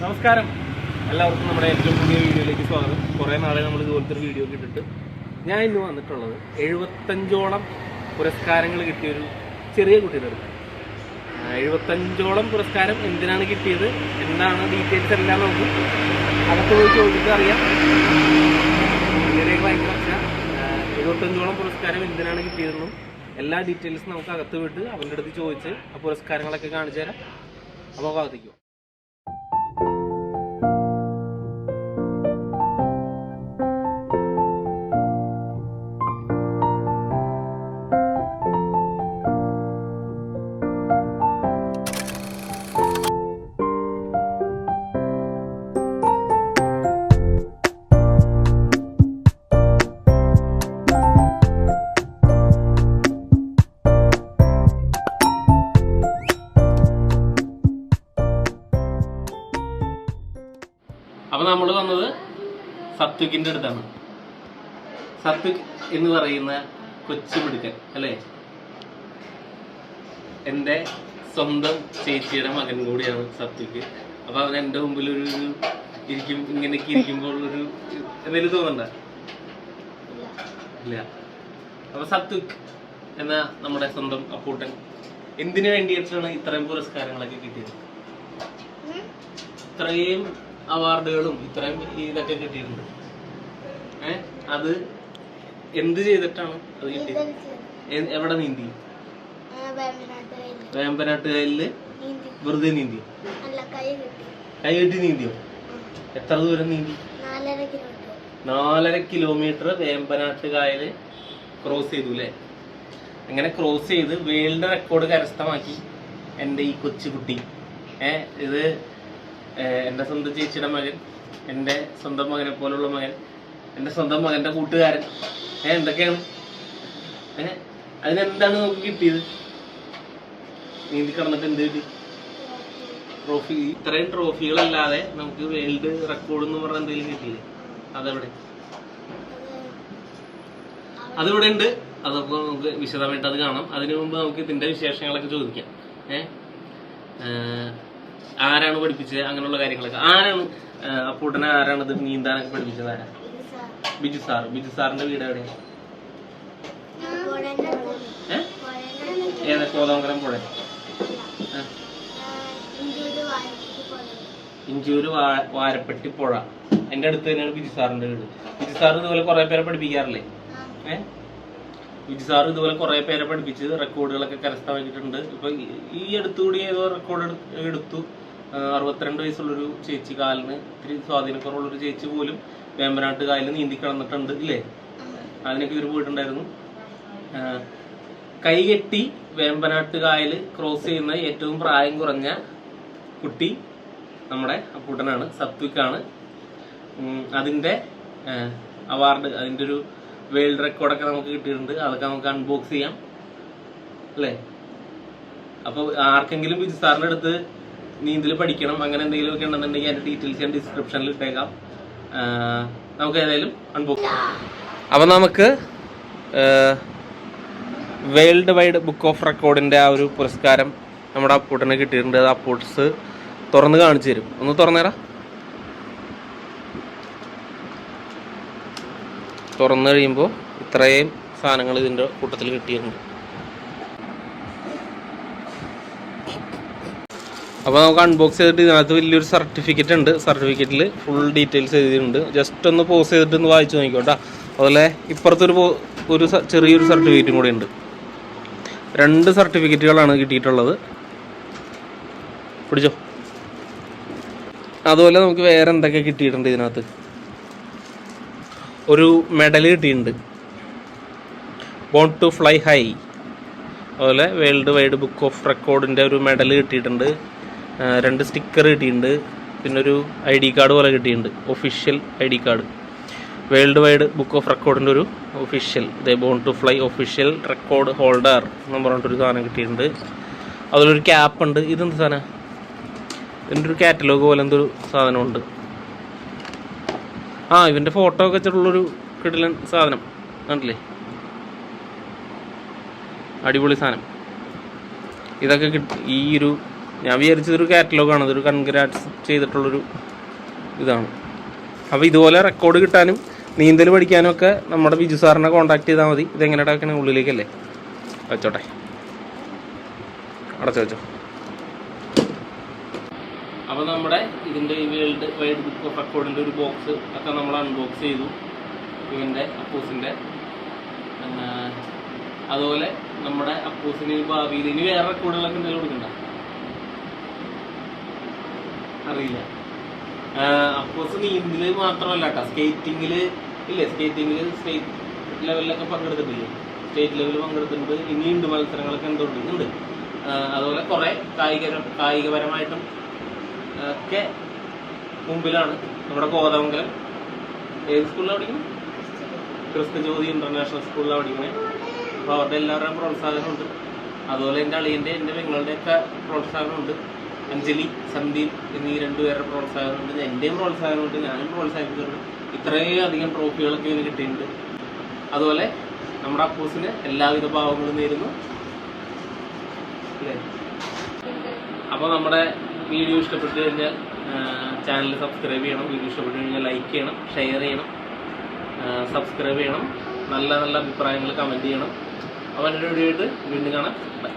നമസ്കാരം. എല്ലാവർക്കും നമ്മുടെ ഏറ്റവും പുതിയ വീഡിയോയിലേക്ക് സ്വാഗതം. കുറേ നാളെ നമ്മൾ ഇതുപോലത്തെ ഒരു വീഡിയോ കിട്ടിട്ട് ഞാൻ ഇന്ന് വന്നിട്ടുള്ളത് എഴുപത്തഞ്ചോളം പുരസ്കാരങ്ങൾ കിട്ടിയൊരു ചെറിയ കുട്ടിയുടെ എഴുപത്തഞ്ചോളം പുരസ്കാരം എന്തിനാണ് കിട്ടിയത്? എന്താണ് ഡീറ്റെയിൽസ് എല്ലാം നമുക്ക് അകത്ത് പോയി ഇതിലേക്ക് ഭയങ്കര എഴുപത്തഞ്ചോളം പുരസ്കാരം എന്തിനാണ് കിട്ടിയതെന്നും എല്ലാ ഡീറ്റെയിൽസും നമുക്ക് അകത്ത് വിട്ട് അവന്റെ അടുത്ത് ചോദിച്ച് ആ പുരസ്കാരങ്ങളൊക്കെ കാണിച്ചു തരാം. അപ്പോൾ അകത്തേക്ക് പോകാം. അപ്പൊ നമ്മൾ വന്നത് സത്വിക്കിന്റെ അടുത്താണ്. സത്വിക് എന്ന് പറയുന്ന കൊച്ചു മിടുക്കൻ അല്ലേ? എന്റെ സ്വന്തം ചേച്ചിയുടെ മകൻ കൂടിയാണ് സത്വിക്. അപ്പൊ അവൻ എന്റെ മുമ്പിൽ ഒരു ഇരിക്കും ഇങ്ങനെയൊക്കെ ഇരിക്കുമ്പോൾ ഒരു എന്തെങ്കിലും തോന്നണ്ട. ഇല്ല. അപ്പൊ സത്വിക് എന്ന നമ്മുടെ സ്വന്തം അപ്പൂട്ടൻ എന്തിനു വേണ്ടിയിട്ടാണ് ഇത്രയും പുരസ്കാരങ്ങളൊക്കെ കിട്ടിയത്? ഇത്രയും അവാർഡുകളും ഇത്രയും ഇതൊക്കെ കിട്ടിയിട്ടുണ്ട്. ഏ? അത് എന്ത് ചെയ്തിട്ടാണ് അത് കിട്ടിയത്? എവിടെ നീന്തി? വേമ്പനാട്ടുകായലിൽ വെറുതെ നീന്തി? കൈ കിട്ടി നീന്തിയോ? എത്ര ദൂരം നീന്തി? നാലര കിലോമീറ്റർ വേമ്പനാട്ട് കായൽ ക്രോസ് ചെയ്തു അല്ലേ അങ്ങനെ ക്രോസ് ചെയ്ത് വേൾഡ് റെക്കോർഡ് കരസ്ഥമാക്കി എന്റെ ഈ കൊച്ചുകുട്ടി. ഏഹ് ഇത് എന്റെ സ്വന്തം ചേച്ചിയുടെ മകൻ എന്റെ സ്വന്തം മകനെ പോലുള്ള മകൻ എന്റെ സ്വന്തം മകന്റെ കൂട്ടുകാരൻ. ഏ എന്തൊക്കെയാണ്? ഏ അതിനെന്താണ് നമുക്ക് കിട്ടിയത്? നീന്തി കടന്നിട്ട് എന്ത് കിട്ടി? ട്രോഫി ഇത്രയും ട്രോഫികളല്ലാതെ നമുക്ക് വേൾഡ് റെക്കോർഡ് എന്ന് പറഞ്ഞ എന്തെങ്കിലും കിട്ടിയില്ലേ? അതെവിടെ? അതിവിടെ ഉണ്ട്. അതൊക്കെ നമുക്ക് വിശദമായിട്ട് അത് കാണാം. അതിനു മുമ്പ് നമുക്ക് ഇതിന്റെ വിശേഷങ്ങളൊക്കെ ചോദിക്കാം. ഏഹ് ആരാണ് പഠിപ്പിച്ചത്? അങ്ങനെയുള്ള കാര്യങ്ങളൊക്കെ. ആരാണ് അപ്പൂട്ടനെ ആരാണ് ഇത് നീന്താനൊക്കെ പഠിപ്പിച്ചത് ആരാ? ബിജു സാർ. ബിജു സാറിന്റെ വീട് എവിടെയാണ് ഏതാ? കോതമംഗലം പുഴ? ഇഞ്ചൂര് വാ- വാരപ്പെട്ടി പുഴ. എന്റെ അടുത്ത് തന്നെയാണ് ബിജു സാറിന്റെ വീട്. ബിജു സാർ ഇതുപോലെ കുറെ പേരെ പഠിപ്പിക്കാറില്ലേ? ഏഹ് ബിജു സാർ ഇതുപോലെ കുറെ പേരെ പഠിപ്പിച്ച് റെക്കോർഡുകളൊക്കെ കരസ്ഥമാക്കിയിട്ടുണ്ട്. ഇപ്പൊ ഈ- അടുത്തുകൂടി ഏതോ റെക്കോർഡ് എടുത്തു. അറുപത്തിരണ്ട് വയസ്സുള്ളൊരു ചേച്ചി കാലിന് ഇത്തിരി സ്വാധീനക്കുറവുള്ളൊരു ചേച്ചി പോലും വേമ്പനാട്ട് കാലിൽ നീന്തി കിടന്നിട്ടുണ്ട് ഇല്ലേ? അതിനൊക്കെ ഇവർ പോയിട്ടുണ്ടായിരുന്നു. കൈകെട്ടി വേമ്പനാട്ട് കായൽ ക്രോസ് ചെയ്യുന്ന ഏറ്റവും പ്രായം കുറഞ്ഞ കുട്ടി നമ്മുടെ അപ്പൂട്ടനാണ് സത്വിക്കാണ്. അതിന്റെ അവാർഡ് അതിന്റെ ഒരു വേൾഡ് റെക്കോർഡൊക്കെ നമുക്ക് കിട്ടിയിട്ടുണ്ട്. അതൊക്കെ നമുക്ക് അൺബോക്സ് ചെയ്യാം. അല്ലേ? അപ്പോൾ ആർക്കെങ്കിലും ബിജു സാറിന്റെ അടുത്ത് നീന്തൽ പഠിക്കണം അങ്ങനെ എന്തെങ്കിലും ഒക്കെ ഉണ്ടെന്നുണ്ടെങ്കിൽ അതിന്റെ ഡീറ്റെയിൽസ് ഞാൻ ഡിസ്ക്രിപ്ഷനിൽ ഇട്ടേക്കാം. നമുക്ക് ഏതായാലും അൺബോക്സ് അപ്പൊ നമുക്ക് വേൾഡ് വൈഡ് ബുക്ക് ഓഫ് റെക്കോർഡിന്റെ ആ ഒരു പുരസ്കാരം നമ്മുടെ അപ്പൂട്ടന് കിട്ടിയിട്ടുണ്ട്. അത് അപ്പൂട്ട്സ് തുറന്ന് കാണിച്ചു തരും. ഒന്ന് തുറന്നേരാ തുറന്നു കഴിയുമ്പോൾ ഇത്രയും സാധനങ്ങൾ ഇതിന്റെ കൂട്ടത്തിൽ കിട്ടിയിട്ടുണ്ട്. അപ്പോൾ നമുക്ക് അൺബോക്സ് ചെയ്തിട്ട് ഇതിനകത്ത് വലിയൊരു സർട്ടിഫിക്കറ്റ് ഉണ്ട്. സർട്ടിഫിക്കറ്റിൽ ഫുൾ ഡീറ്റെയിൽസ് എഴുതിയിട്ടുണ്ട്. ജസ്റ്റ് ഒന്ന് പോസ് ചെയ്തിട്ട് ഒന്ന് വായിച്ചു നോക്കിക്കോട്ടെ. അതുപോലെ ഇപ്പുറത്തൊരു ഒരു ചെറിയൊരു സർട്ടിഫിക്കറ്റും കൂടെ ഉണ്ട്. രണ്ട് സർട്ടിഫിക്കറ്റുകളാണ് കിട്ടിയിട്ടുള്ളത്. പിടിച്ചോ? അതുപോലെ നമുക്ക് വേറെ എന്തൊക്കെ കിട്ടിയിട്ടുണ്ട് ഇതിനകത്ത്? ഒരു മെഡൽ കിട്ടിയിട്ടുണ്ട്. ബോൺ ടു ഫ്ലൈ ഹൈ അതുപോലെ വേൾഡ് വൈഡ് ബുക്ക് ഓഫ് റെക്കോർഡിന്റെ ഒരു മെഡൽ കിട്ടിയിട്ടുണ്ട്. രണ്ട് സ്റ്റിക്കർ കിട്ടിയിട്ടുണ്ട്. പിന്നെ ഒരു ഐ ഡി കാർഡ് പോലെ കിട്ടിയിട്ടുണ്ട്. Official I D card world wide book of റെക്കോർഡിന്റെ ഒരു official the born to fly official record holder എന്ന് പറഞ്ഞിട്ടൊരു സാധനം കിട്ടിയിട്ടുണ്ട്. അതിലൊരു ക്യാപ്പ് ഉണ്ട്. ഇതെന്ത് സാധനം? ഇതിന്റെ ഒരു കാറ്റലോഗ് പോലെ എന്തൊരു സാധനമുണ്ട്. ആ ഇവന്റെ ഫോട്ടോ ഒക്കെ വെച്ചിട്ടുള്ളൊരു കിടിലൻ സാധനം. കണ്ടില്ലേ? അടിപൊളി സാധനം. ഇതൊക്കെ കിട്ടി ഈ ഒരു ഞാൻ വിചാരിച്ചതൊരു കാറ്റലോഗാണ് ഇതൊരു കൺഗ്രാറ്റ്സ് ചെയ്തിട്ടുള്ളൊരു ഇതാണ്. അപ്പോൾ ഇതുപോലെ റെക്കോർഡ് കിട്ടാനും നീന്തൽ പഠിക്കാനും ഒക്കെ നമ്മുടെ ബിജു സാറിനെ കോൺടാക്ട് ചെയ്താൽ മതി. ഇതെങ്ങനെ ഉള്ളിലേക്കല്ലേ? വെച്ചോട്ടെ. അടച്ചോ വെച്ചോ. അപ്പോൾ നമ്മുടെ ഇതിന്റെ ഈ വേൾഡ് വൈഡ് ബുക്ക് ഓഫ് റെക്കോർഡിന്റെ ഒരു ബോക്സ് ഒക്കെ നമ്മൾ അൺബോക്സ് ചെയ്തു. ഇവന്റെ അപ്പൂസിന്റെ അതുപോലെ നമ്മുടെ അപ്പൂസിന് ഭാവിയിൽ ഇനി വേറെ റെക്കോർഡുകളൊക്കെ എന്തെങ്കിലും കൊടുക്കണ്ട അറിയില്ല. അപ്പൂസ് നീന്തൽ മാത്രമല്ല കേട്ടോ. സ്കേറ്റിങ്ങിൽ ഇല്ലേ? സ്കേറ്റിങ്ങിൽ സ്റ്റേറ്റ് ലെവലിലൊക്കെ പങ്കെടുത്തിട്ടില്ലേ? സ്റ്റേറ്റ് ലെവലിൽ പങ്കെടുത്തിട്ടുണ്ട്. ഇനിയുണ്ട് മത്സരങ്ങളൊക്കെ എന്തുണ്ട്? ഉണ്ട്. അതുപോലെ കുറേ കായിക കായികപരമായിട്ടും ഒക്കെ മുമ്പിലാണ് നമ്മുടെ കോതമംഗലം. ഏത് സ്കൂളിലാണ് പഠിക്കുന്നത്? ക്രിസ്തു ജ്യോതി ഇന്റർനാഷണൽ സ്കൂളിലാണ് പഠിക്കുന്നത്. അപ്പോൾ അവരുടെ എല്ലാവരുടെയും പ്രോത്സാഹനമുണ്ട്. അതുപോലെ എന്റെ അളിയന്റെ എന്റെ പെങ്ങളുടെയൊക്കെ പ്രോത്സാഹനമുണ്ട്. അഞ്ജലി സന്ദീപ് എന്നീ രണ്ടുപേരുടെ പ്രോത്സാഹനമുണ്ട്. എന്റെയും പ്രോത്സാഹനമുണ്ട് ഞാനും പ്രോത്സാഹിപ്പിച്ചിട്ടുണ്ട്. ഇത്രയും അധികം ട്രോഫികളൊക്കെ ഇതിന് കിട്ടിയിട്ടുണ്ട്. അതുപോലെ നമ്മുടെ അപ്പൂസിന് എല്ലാവിധ ഭാവങ്ങളും നേരുന്നു. അല്ലേ? അപ്പോൾ നമ്മുടെ വീഡിയോ ഇഷ്ടപ്പെട്ടു കഴിഞ്ഞാൽ ചാനൽ സബ്സ്ക്രൈബ് ചെയ്യണം. വീഡിയോ ഇഷ്ടപ്പെട്ടു കഴിഞ്ഞാൽ ലൈക്ക് ചെയ്യണം ഷെയർ ചെയ്യണം സബ്സ്ക്രൈബ് ചെയ്യണം. നല്ല നല്ല അഭിപ്രായങ്ങൾ കമന്റ് ചെയ്യണം. എന്റെ വീഡിയോ ആയിട്ട് വീണ്ടും കാണാം. ബൈ